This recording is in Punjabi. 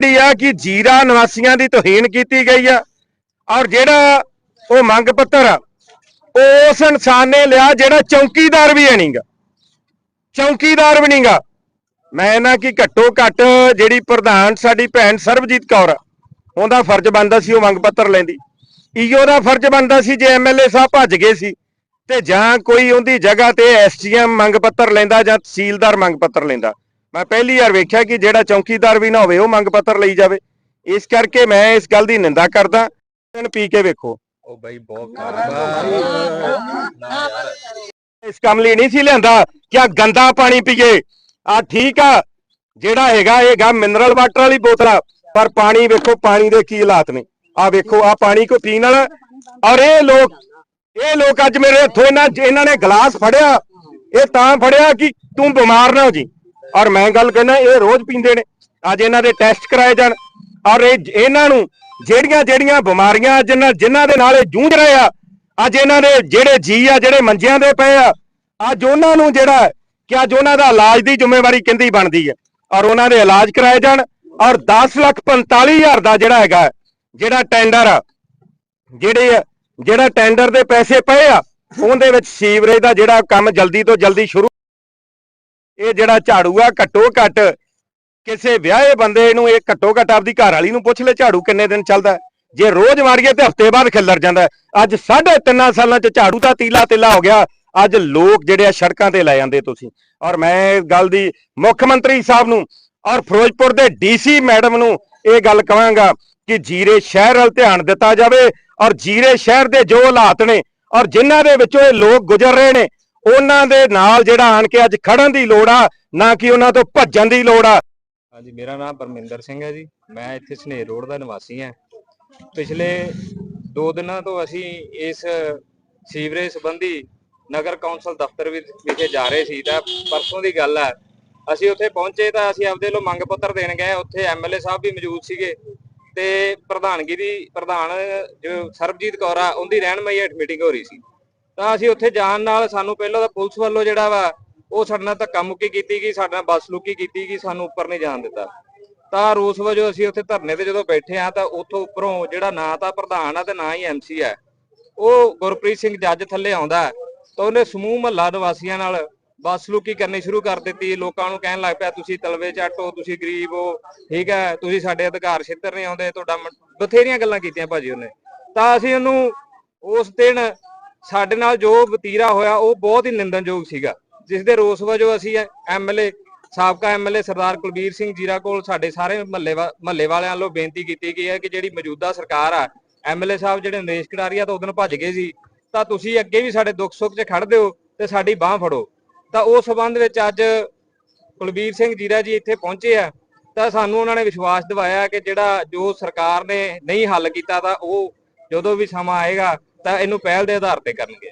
ਜਿਹੜੀ ਆ ਕਿ ਜੀਰਾ ਨਿਵਾਸੀਆਂ ਦੀ ਤੋਹੀਨ ਕੀਤੀ ਗਈ ਆ। ਔਰ ਜਿਹੜਾ ਉਹ ਮੰਗ ਪੱਤਰ ਆ, ਉਸ ਇਨਸਾਨ ਨੇ ਲਿਆ ਜਿਹੜਾ ਚੌਕੀਦਾਰ ਵੀ ਹੈ ਨਹੀਂਗਾ ਚੌਕੀਦਾਰ ਵੀ ਨਹੀਂਗਾ ਮੈਂ ਨਾ ਕਿ ਘੱਟੋ ਘੱਟ ਜਿਹੜੀ ਪ੍ਰਧਾਨ ਸਾਡੀ ਭੈਣ ਸਰਬਜੀਤ ਕੌਰ ਆ, ਉਹਦਾ ਫਰਜ਼ ਬਣਦਾ ਸੀ ਉਹ ਮੰਗ ਪੱਤਰ ਲੈਂਦੀ। ਈਓ ਦਾ ਫਰਜ਼ ਬਣਦਾ ਸੀ ਜੇ ਐਮਐਲਏ ਸਾਹਿਬ ਭੱਜ ਗਏ ਸੀ, ਤੇ ਜਾਂ ਕੋਈ ਉਹਦੀ ਜਗ੍ਹਾ ਤੇ ਐਸਜੀਐਮ ਮੰਗ ਪੱਤਰ ਲੈਂਦਾ ਜਾਂ ਤਹਿਸੀਲਦਾਰ ਮੰਗ ਪੱਤਰ ਲੈਂਦਾ। ਮੈਂ ਪਹਿਲੀ ਵਾਰ ਵੇਖਿਆ ਕਿ ਜਿਹੜਾ ਚੌਕੀਦਾਰ ਵੀ ਨਾ ਹੋਵੇ ਉਹ ਮੰਗ ਪੱਤਰ ਲਈ ਜਾਵੇ। ਇਸ ਕਰਕੇ ਮੈਂ ਇਸ ਗੱਲ ਦੀ ਨਿੰਦਾ ਕਰਦਾ ਇਹਨੂੰ ਪੀ ਕੇ ਵੇਖੋ। ਉਹ ਬਾਈ ਬਹੁਤ ਇਸ ਕੰਮ ਲਈ ਨਹੀਂ ਸੀ ਲਿਆਂਦਾ ਕਿ ਆ ਗੰਦਾ ਪਾਣੀ ਪੀਏ। ਆ ਠੀਕ ਆ ਜਿਹੜਾ ਹੈਗਾ ਇਹ ਗਾ ਮਿਨਰਲ ਵਾਟਰ ਵਾਲੀ ਬੋਤਲ ਆ, ਪਰ ਪਾਣੀ ਵੇਖੋ ਪਾਣੀ ਦੇ ਕੀ ਹਾਲਾਤ ਨੇ। ਆ ਵੇਖੋ ਆ ਪਾਣੀ ਕੋ ਪੀਣ ਵਾਲਾ। ਔਰ ਇਹ ਲੋਕ ਇਹ ਲੋਕ ਅੱਜ ਮੇਰੇ ਹੱਥੋਂ ਇਹਨਾਂ ਇਹਨਾਂ ਨੇ ਗਲਾਸ ਫੜਿਆ। ਇਹ ਤਾਂ ਫੜਿਆ ਕਿ ਤੂੰ ਬਿਮਾਰ ਨਾ ਹੋ ਜੀ। ਔਰ ਮੈਂ ਗੱਲ ਕਹਿੰਦਾ ਇਹ ਰੋਜ਼ ਪੀਂਦੇ ਨੇ। ਅੱਜ ਇਹਨਾਂ ਦੇ ਟੈਸਟ ਕਰਾਏ ਜਾਣ। ਔਰ ਇਹ ਇਹਨਾਂ ਨੂੰ ਜਿਹੜੀਆਂ ਜਿਹੜੀਆਂ ਬਿਮਾਰੀਆਂ ਜਿਨ੍ਹਾਂ ਜਿਨ੍ਹਾਂ ਦੇ ਨਾਲ ਇਹ ਜੂਝ ਰਹੇ ਆ, ਅੱਜ ਇਹਨਾਂ ਦੇ ਜਿਹੜੇ ਜੀ ਆ, ਜਿਹੜੇ ਮੰਜਿਆਂ ਦੇ ਪਏ ਆ, ਅੱਜ ਉਹਨਾਂ ਨੂੰ ਜਿਹੜਾ ਕਿ ਅੱਜ ਉਹਨਾਂ ਦਾ ਇਲਾਜ ਦੀ ਜ਼ਿੰਮੇਵਾਰੀ ਕਿੰਦੀ ਬਣਦੀ ਹੈ। ਔਰ ਉਹਨਾਂ ਦੇ ਇਲਾਜ ਕਰਾਏ ਜਾਣ। ਔਰ 10 ਲੱਖ 45 ਹਜ਼ਾਰ ਦਾ ਜਿਹੜਾ ਹੈਗਾ ਜਿਹੜਾ ਟੈਂਡਰ ਆ, ਜਿਹੜੇ ਜਿਹੜਾ ਟੈਂਡਰ ਦੇ ਪੈਸੇ ਪਏ ਆ, ਉਹਦੇ ਵਿੱਚ ਸੀਵਰੇਜ ਦਾ ਜਿਹੜਾ ਕੰਮ ਜਲਦੀ ਤੋਂ ਜਲਦੀ ਸ਼ੁਰੂ ਇਹ ਜਿਹੜਾ ਝਾੜੂ ਆ, ਘੱਟੋ ਘੱਟ ਕਿਸੇ ਵਿਆਹੇ ਬੰਦੇ ਨੂੰ ਇਹ ਘੱਟੋ ਘੱਟ ਆਪਦੀ ਘਰ ਵਾਲੀ ਨੂੰ ਪੁੱਛ ਲੈ ਝਾੜੂ ਕਿੰਨੇ ਦਿਨ ਚੱਲਦਾ ਜੇ ਰੋਜ਼ ਮਾਰੀਏ ਤੇ ਹਫ਼ਤੇ ਬਾਅਦ ਖਿੱਲਰ ਜਾਂਦਾ ਅੱਜ ਸਾਢੇ ਤਿੰਨਾਂ ਸਾਲਾਂ ਚ ਝਾੜੂ ਦਾ ਤੀਲਾ ਤੀਲਾ ਹੋ ਗਿਆ। ਅੱਜ ਲੋਕ ਜਿਹੜੇ ਆ ਸੜਕਾਂ ਤੇ ਲੈ ਜਾਂਦੇ ਤੁਸੀਂ। ਔਰ ਮੈਂ ਇਸ ਗੱਲ ਦੀ ਮੁੱਖ ਮੰਤਰੀ ਸਾਹਿਬ ਨੂੰ ਔਰ ਫਿਰੋਜ਼ਪੁਰ ਦੇ ਡੀਸੀ ਮੈਡਮ ਨੂੰ ਇਹ ਗੱਲ ਕਹਾਂਗਾ ਕਿ ਜੀਰੇ ਸ਼ਹਿਰ ਵੱਲ ਧਿਆਨ ਦਿੱਤਾ ਜਾਵੇ। ਔਰ ਜੀਰੇ ਸ਼ਹਿਰ ਦੇ ਜੋ ਹਾਲਾਤ ਨੇ ਔਰ ਜਿਨ੍ਹਾਂ ਦੇ ਵਿੱਚੋਂ ਇਹ ਲੋਕ ਗੁਜ਼ਰ ਰਹੇ ਨੇ ਉਹਨਾਂ ਦੇ ਨਾਲ ਜਿਹੜਾ ਆਣ ਕੇ ਅੱਜ ਖੜਨ ਦੀ ਲੋੜ ਆ, ਨਾ ਕਿ ਉਹਨਾਂ ਤੋਂ ਭੱਜਣ ਦੀ ਲੋੜ ਆ। ਹਾਂਜੀ, ਮੇਰਾ ਨਾਮ ਪਰਮਿੰਦਰ ਸਿੰਘ ਹੈ ਜੀ। ਮੈਂ ਇੱਥੇ ਸਨੇਹ ਰੋਡ ਦਾ ਨਿਵਾਸੀ ਹਾਂ। ਪਿਛਲੇ 2 ਦਿਨਾਂ ਤੋਂ ਅਸੀਂ ਇਸ ਸੀਵਰੇਜ ਸੰਬੰਧੀ ਨਗਰ ਕੌਂਸਲ ਦਫ਼ਤਰ ਵਿਖੇ ਜਾ ਰਹੇ ਸੀ। ਤਾਂ ਪਰਸੋਂ ਦੀ ਗੱਲ ਹੈ ਅਸੀਂ ਉੱਥੇ ਪਹੁੰਚੇ ਤਾਂ ਅਸੀਂ ਆਪਦੇ ਲੋ ਮੰਗ ਪੱਤਰ ਦੇਣ ਗਏ। ਉੱਥੇ ਐਮਐਲਏ ਸਾਹਿਬ ਵੀ ਮੌਜੂਦ ਸੀਗੇ। ਤੇ ਪ੍ਰਧਾਨਗੀ ਦੀ, ਪ੍ਰਧਾਨ ਜੋ ਸਰਬਜੀਤ ਕੌਰ ਆ, ਉਹਦੀ ਰਹਿਨਮਾਈ ਹੇਠ ਮੀਟਿੰਗ ਹੋ ਰਹੀ ਸੀ। ਤਾਂ ਅਸੀਂ ਉੱਥੇ ਜਾਣ ਨਾਲ ਸਾਨੂੰ ਪਹਿਲਾਂ ਤਾਂ ਪੁਲਿਸ ਵੱਲੋਂ ਜਿਹੜਾ ਵਾ, ਉਹ ਸਾਡੇ ਨਾਲ ਧੱਕਾ ਮੁੱਕੀ ਕੀਤੀ ਗਈ, ਸਾਡੇ ਨਾਲ ਬੱਸ ਲੁਕੀ ਕੀਤੀ ਗਈ, ਸਾਨੂੰ ਉੱਪਰ ਨਹੀਂ ਜਾਣ ਦਿੱਤਾ। ਤਾਂ ਰੋਸ ਵਜੋਂ ਅਸੀਂ ਉੱਥੇ ਧਰਨੇ ਤੇ ਜਦੋਂ ਬੈਠੇ ਆ ਤਾਂ ਉੱਥੋਂ ਉੱਪਰੋਂ ਜਿਹੜਾ ਨਾ ਤਾਂ ਪ੍ਰਧਾਨ ਆ ਤੇ ਨਾ ਹੀ ਐਮਸੀ ਆ, ਉਹ ਗੁਰਪ੍ਰੀਤ ਸਿੰਘ ਜੱਜ ਥੱਲੇ ਆਉਂਦਾ, ਤਾਂ ਉਹਨੇ ਸਮੂਹ ਮਹੱਲਾ ਨਿਵਾਸੀਆਂ ਨਾਲ ਬਸਲੂਕੀ ਕਰਨੀ ਸ਼ੁਰੂ ਕਰ ਦਿੱਤੀ। ਲੋਕਾਂ ਨੂੰ ਕਹਿਣ ਲੱਗ ਪਿਆ, ਤੁਸੀਂ ਤਲਵੇ ਚੱਟ ਹੋ, ਤੁਸੀਂ ਗਰੀਬ ਹੋ, ਠੀਕ ਹੈ, ਤੁਸੀਂ ਸਾਡੇ ਅਧਿਕਾਰ ਖੇਤਰ ਨਹੀਂ ਆਉਂਦੇ, ਤੁਹਾਡਾ ਬਥੇਰੀਆਂ ਗੱਲਾਂ ਕੀਤੀਆਂ ਭਾਜੀ ਉਹਨੇ। ਤਾਂ ਅਸੀਂ ਉਹਨੂੰ ਉਸ ਦਿਨ ਸਾਡੇ ਨਾਲ ਜੋ ਵਤੀਰਾ ਹੋਇਆ, ਉਹ ਬਹੁਤ ਹੀ ਨਿੰਦਨਯੋਗ ਸੀਗਾ। ਜਿਸ ਦੇ ਰੋਸ ਵਜੋਂ ਅਸੀਂ ਐਮਐਲਏ ਸਾਬਕਾ ਐਮਐਲਏ ਸਰਦਾਰ ਕੁਲਬੀਰ ਸਿੰਘ ਜੀਰਾ ਕੋਲ ਸਾਡੇ ਸਾਰੇ ਮਹੱਲੇ ਮਹੱਲੇ ਵਾਲਿਆਂ ਵੱਲੋਂ ਬੇਨਤੀ ਕੀਤੀ ਗਈ ਹੈ ਕਿ ਜਿਹੜੀ ਮੌਜੂਦਾ ਸਰਕਾਰ ਆ ਐਮਐਲਏ ਸਾਹਿਬ ਜਿਹੜੇ ਨਰੇਸ਼ ਕਟਾਰੀਆ ਤਾਂ ਉਦੋਂ ਭੱਜ ਗਏ ਸੀ, ਤਾਂ ਤੁਸੀਂ ਅੱਗੇ ਵੀ ਸਾਡੇ ਦੁੱਖ ਸੁੱਖ 'ਚ ਖੜਦੇ ਹੋ ਤੇ ਸਾਡੀ ਬਾਹ ਫੜੋ। ਤਾਂ ਉਸ ਸਬੰਧ ਵਿੱਚ ਅੱਜ ਕੁਲਬੀਰ ਸਿੰਘ ਜੀਰਾ ਜੀ ਇੱਥੇ ਪਹੁੰਚੇ ਆ, ਤਾਂ ਸਾਨੂੰ ਉਹਨਾਂ ਨੇ ਵਿਸ਼ਵਾਸ ਦਿਵਾਇਆ ਕਿ ਜਿਹੜਾ ਜੋ ਸਰਕਾਰ ਨੇ ਨਹੀਂ ਹੱਲ ਕੀਤਾ ਤਾਂ ਉਹ ਜਦੋਂ ਵੀ ਸਮਾਂ ਆਏਗਾ ਤਾਂ ਇਹਨੂੰ ਪਹਿਲ ਦੇ ਆਧਾਰ ਤੇ ਕਰਨਗੇ।